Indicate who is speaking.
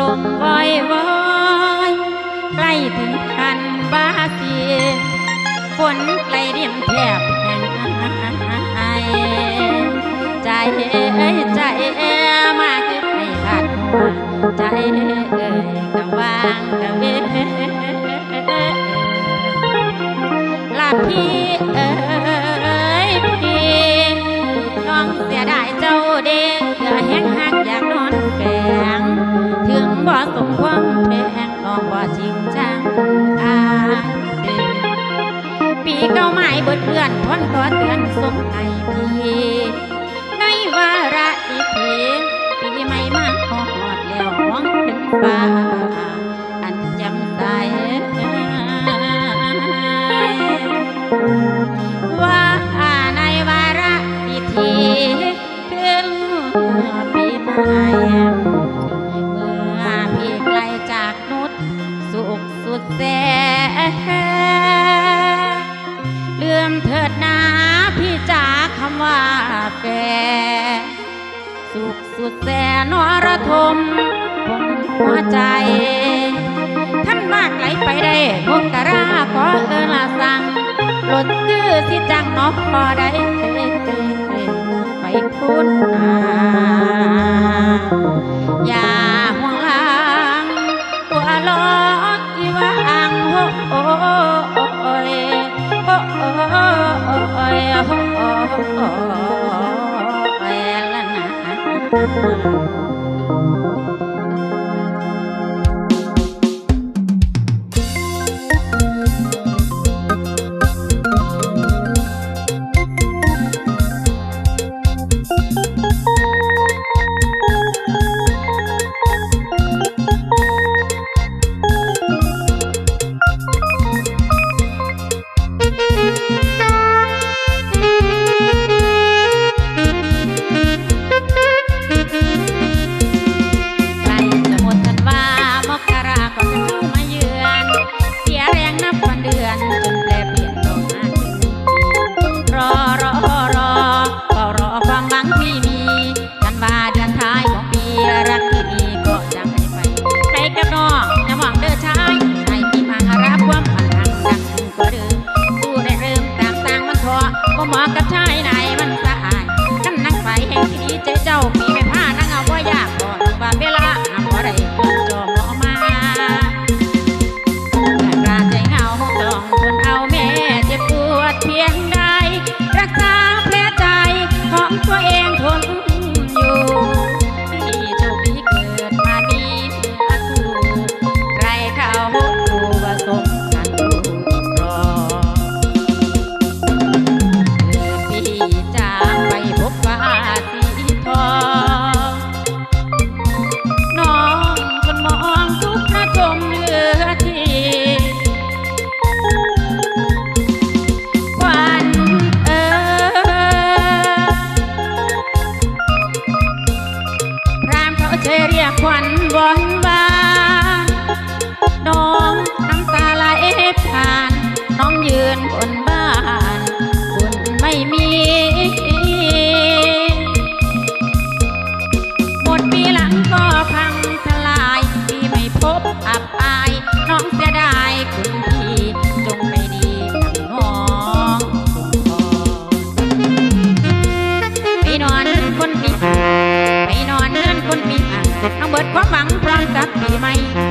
Speaker 1: ลมวอยวอยใกล้ถึงคันบาสีฝนใกล้เรียมแทบแห่งใจใจมาคิดให้ขาดหันใจกังวางกัเวลาพี่เอ อนวันขอเตือนสรงไทพี่ในวาระอีเพีปีใหม่มาขอหอดแล้วมองถึงฟ้า สุขสุดแสนวรทมผมหัวใจท่านมากไหลไปได้พงกระราขอเอละสั่งหลดกื้อที่จังนอกพอได้ไปพูดอย่าห่วงลางตัวลอกอีวางโอ้โอ้โอ้โอ้โโอ้โอ้ Thank you. mine.